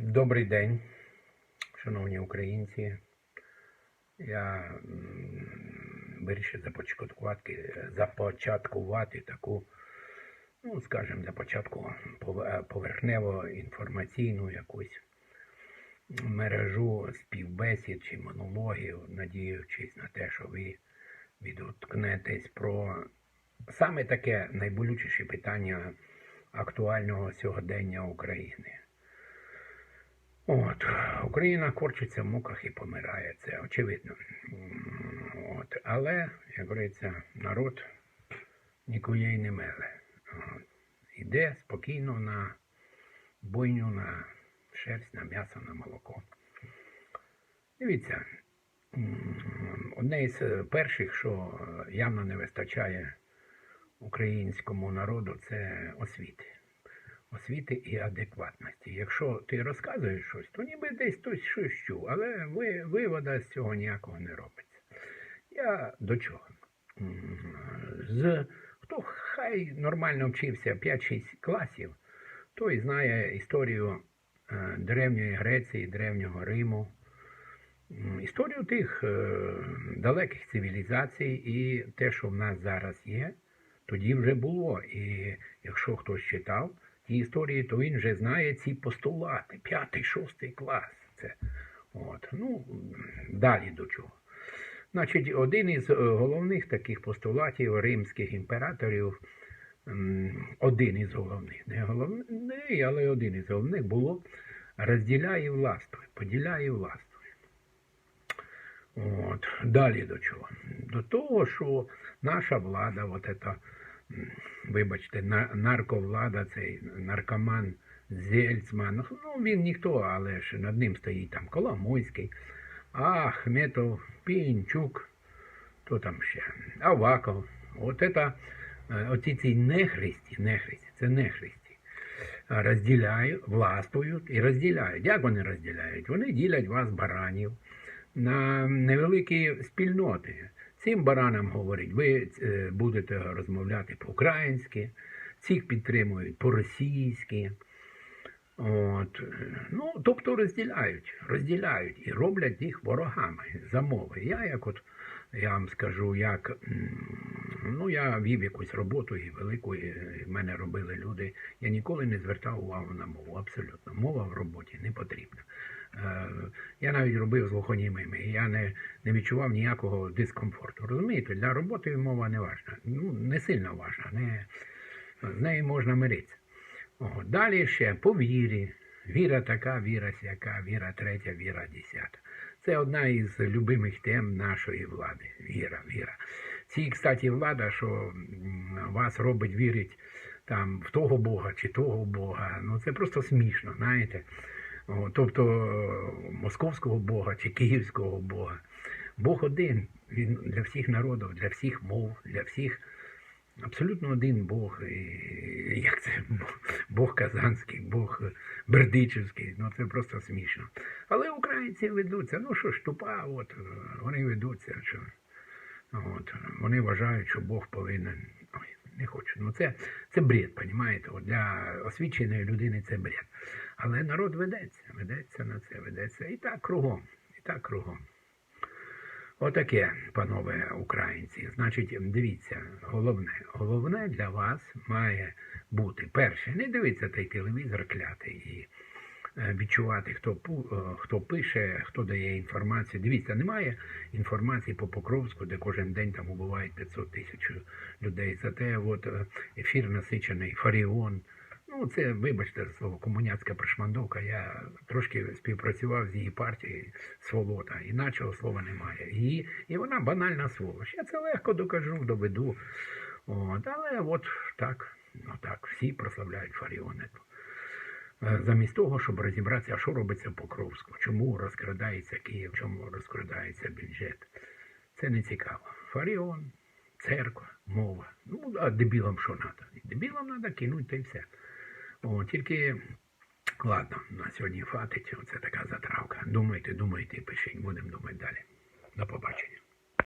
Добрий день, шановні українці. Я вирішив започаткувати, започаткувати таку, ну, скажімо, для початку пов- поверхнево інформаційну якусь мережу співбесід чи монологів, надіючись на те, що ви відгукнетесь про саме таке найболючіше питання актуального сьогодення України. От, Україна корчиться в муках і помирає, це очевидно. От, але, як говориться, народ нікуди не меле. От, Іде спокійно на бойню, на шерсть, на м'ясо, на молоко. Дивіться, одне із перших, що явно не вистачає українському народу, це освіти освіти і адекватності. Якщо ти розказуєш щось, то ніби десь хтось щось чув, але ви, вивода з цього ніякого не робиться. Я до чого? З, хто хай нормально вчився 5-6 класів, той знає історію е, древньої Греції, древнього Риму, історію тих е, далеких цивілізацій і те, що в нас зараз є, тоді вже було. І якщо хтось читав історії, то він вже знає ці постулати. П'ятий, шостий клас. Це. От. Ну, далі до чого. Значить, один із е, головних таких постулатів римських імператорів, один із головних, не головний, але один із головних було розділяй і властвуй, поділяй властвуй. От. Далі до чого? До того, що наша влада, от ета, вибачте, нарковлада, цей наркоман Зельцман, ну він ніхто, але ж над ним стоїть там Коломойський, Ахметов, Пінчук, хто там ще, Аваков. От это, е, оці ці нехристі, нехристі, це нехристі. е, Розділяють, властвують і розділяють. Як вони розділяють? Вони ділять вас баранів на невеликі спільноти. Цим баранам говорить, ви е, будете розмовляти по-українськи, цих підтримують по-російськи. От, е, ну, тобто розділяють, розділяють і роблять їх ворогами за мови. Я як от я вам скажу, як ну я вів якусь роботу і велику, і мене робили люди. Я ніколи не звертав увагу на мову. Абсолютно. Мова в роботі не потрібна. Е, я навіть робив з глухонімими, і я не, не відчував ніякого дискомфорту. Розумієте, для роботи мова не важна. Ну, не сильно важна, не, з нею можна миритися. Далі ще по вірі. Віра така, віра сяка, віра третя, віра десята. Це одна із любимих тем нашої влади. Віра, віра. Ці, кстати, влада, що вас робить вірить там в того Бога чи того Бога. Ну це просто смішно, знаєте. О, тобто московського Бога чи київського Бога. Бог один. Він для всіх народів, для всіх мов, для всіх. Абсолютно один Бог. Як це Бог, Казанський, Бог Бердичівський. Ну це просто смішно. Але українці ведуться. Ну що ж, тупа, от вони ведуться. Що, от, вони вважають, що Бог повинен. Ой, не хочу. Ну це, це бред, понімаєте? Для освіченої людини це бред. Але народ ведеться, ведеться на це, ведеться. І так кругом. І так кругом. Отаке, панове українці. Значить, дивіться, головне, головне для вас має бути перше, не дивитися той телевізор клятий і е, відчувати, хто е, хто пише, хто дає інформацію. Дивіться, немає інформації по Покровську, де кожен день там убивають 500 тисяч людей. Зате от е, ефір насичений Фаріон. Ну, це, вибачте, слово комуняцька пришмандовка. Я трошки співпрацював з її партією сволота. Іначого слова немає. І, і вона банальна сволоч. Я це легко докажу, доведу. От, але от так, ну так, всі прославляють Фаріони. Е, Замість того, щоб розібратися, що робиться в Покровську, чому розкрадається Київ, чому розкрадається бюджет. Це не цікаво. Фаріон, церква, мова. Ну, а дебілам що треба? Дебілам треба кинути та й все. О, тільки, ладно, на сьогодні хватить. Оце така затравка. Думайте, думайте, пишіть, будемо думати далі. До побачення.